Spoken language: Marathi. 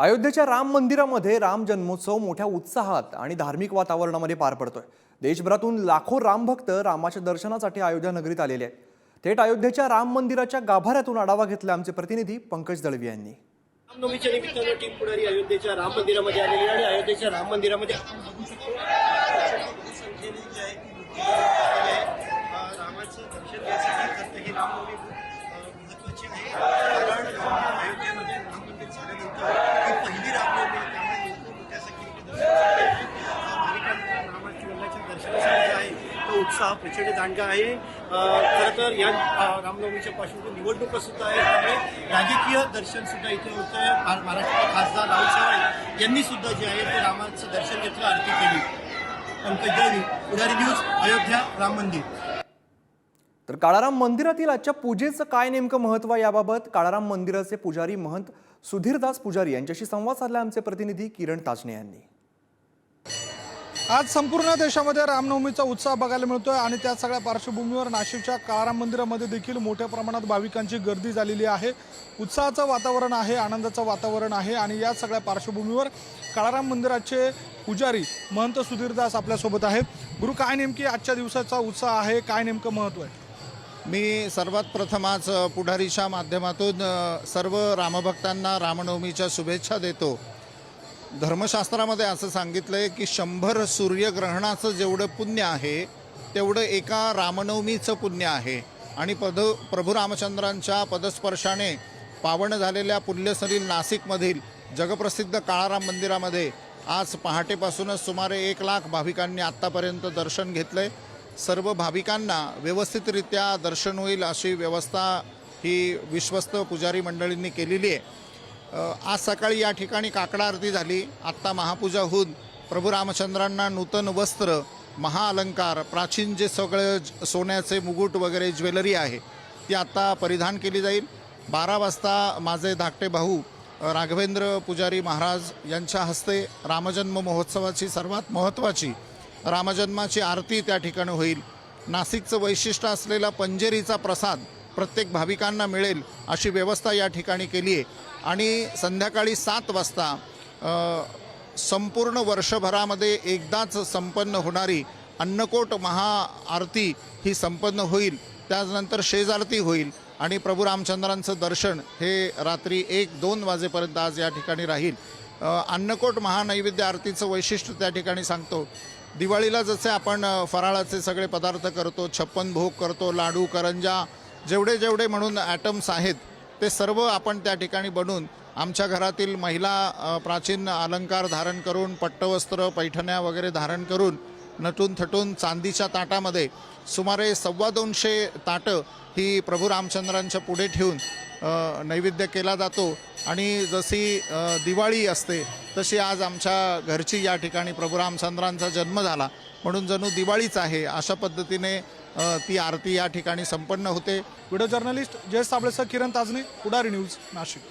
अयोध्येच्या राम मंदिरामध्ये राम जन्मोत्सव मोठ्या उत्साहात आणि धार्मिक वातावरणामध्ये पार पडतोय. देशभरातून लाखो रामभक्त रामाच्या दर्शनासाठी अयोध्या नगरीत आलेले आहेत. थेट अयोध्येच्या राम मंदिराच्या गाभाऱ्यातून आढावा घेतला आमचे प्रतिनिधी पंकज दळवी यांनी. रामनवमीच्या निमित्तानं टीम पुढारी अयोध्येच्या राम मंदिरामध्ये आलेली आणि अयोध्येच्या राम मंदिरामध्ये तो प्रचंड दांडगा आहे. खरं तर या रामनवमीच्या पार्श्वभूमी निवडणुका सुद्धा आहे. त्यामुळे राजकीय दर्शन सुद्धा इथे होतं. आहे महाराष्ट्राचे खासदार राहुल चव्हाण यांनी सुद्धा जे आहे ते रामाचं दर्शन घेतलं आरती केली. पंकज दळवी पुढारी न्यूज अयोध्या राम मंदिर. तर काळाराम मंदिरातील आजच्या पूजेचं काय नेमकं महत्त्व याबाबत? काळाराम मंदिराचे पुजारी महंत सुधीरदास पुजारी यांच्याशी संवाद साधला आमचे प्रतिनिधी किरण ताजणे यांनी. आज संपूर्ण देशामध्ये रामनवमीचा उत्साह बघायला मिळतोय आणि त्या सगळ्या पार्श्वभूमीवर नाशिकच्या काळाराम मंदिरामध्ये देखील मोठ्या प्रमाणात भाविकांची गर्दी झालेली आहे. उत्साहाचं वातावरण आहे आनंदाचं वातावरण आहे आणि या सगळ्या पार्श्वभूमीवर काळाराम मंदिराचे पुजारी महंत सुधीरदास आपल्यासोबत आहेत. गुरु काय नेमकी आजच्या दिवसाचा उत्साह आहे? काय नेमकं महत्त्व आहे? मी सर्वात प्रथम आज पुढारीच्या माध्यमातून सर्व रामभक्तांना रामनवमीच्या शुभेच्छा देतो. धर्मशास्त्रामध्ये असं सांगितलं आहे की शंभर सूर्यग्रहणाचं जेवढं पुण्य आहे तेवढं एका रामनवमीचं पुण्य आहे. आणि पद प्रभू रामचंद्रांच्या पदस्पर्शाने पावन झालेल्या पुण्यसरील नाशिकमधील जगप्रसिद्ध काळाराम मंदिरामध्ये आज पहाटेपासूनच सुमारे एक लाख भाविकांनी आत्तापर्यंत दर्शन घेतलंय. सर्व भाविकांना व्यवस्थितरित्या दर्शन होईल अशी व्यवस्था ही विश्वस्त पुजारी मंडळींनी केलेली आहे. आज सकाळी या ठिकाणी काकडा आरती झाली. आत्ता महापूजा होऊन प्रभू रामचंद्रांना नूतन वस्त्र महाअलंकार प्राचीन जे सगळं ज- सोन्याचे मुकुट वगैरे ज्वेलरी आहे ती आत्ता परिधान केली जाईल. बारा वाजता माझे धाकटे भाऊ राघवेंद्र पुजारी महाराज यांच्या हस्ते रामजन्म महोत्सवाची सर्वात महत्त्वाची रामजन्माची आरती त्या ठिकाणी होईल. नाशिकचं वैशिष्ट्य असलेला पंजेरीचा प्रसाद प्रत्येक भाविकांना मिळेल अशी व्यवस्था या ठिकाणी केली आहे. आणि संध्याकाळी सात वाजता संपूर्ण वर्षभरामध्ये एकदाच संपन्न होणारी अन्नकोट महाआरती ही संपन्न होईल. त्यानंतर शेजारती होईल आणि प्रभू रामचंद्रांचं दर्शन हे रात्री एक दोन वाजेपर्यंत आज या ठिकाणी राहील. अन्नकोट महानैवेद्य आरतीचं वैशिष्ट्य त्या ठिकाणी सांगतो. दिवाळीला जसे आपण फराळाचे सगळे पदार्थ करतो छप्पन भोग करतो लाडू करंजा जेवढे जेवढे म्हणून ॲटम्स आहेत ते सर्व आपण त्या ठिकाणी बनवून आमच्या घरातील महिला प्राचीन अलंकार धारण करून पट्टवस्त्र पैठण्या वगैरे धारण करून नटून थटून चांदीच्या ताटामध्ये सुमारे सव्वा दोनशे ताटं ही प्रभू रामचंद्रांच्या पुढे ठेवून नैवेद्य केला जातो. आणि जशी दिवाळी असते तशी आज आमच्या घरची या ठिकाणी प्रभू रामचंद्रांचा जन्म झाला. म्हणून जणू दिवाळीच आहे अशा पद्धतीने ती आरती या ठिकाणी संपन्न होते. व्हिडिओ जर्नलिस्ट जयेश साबळेसह किरण ताजने पुढारी न्यूज नाशिक.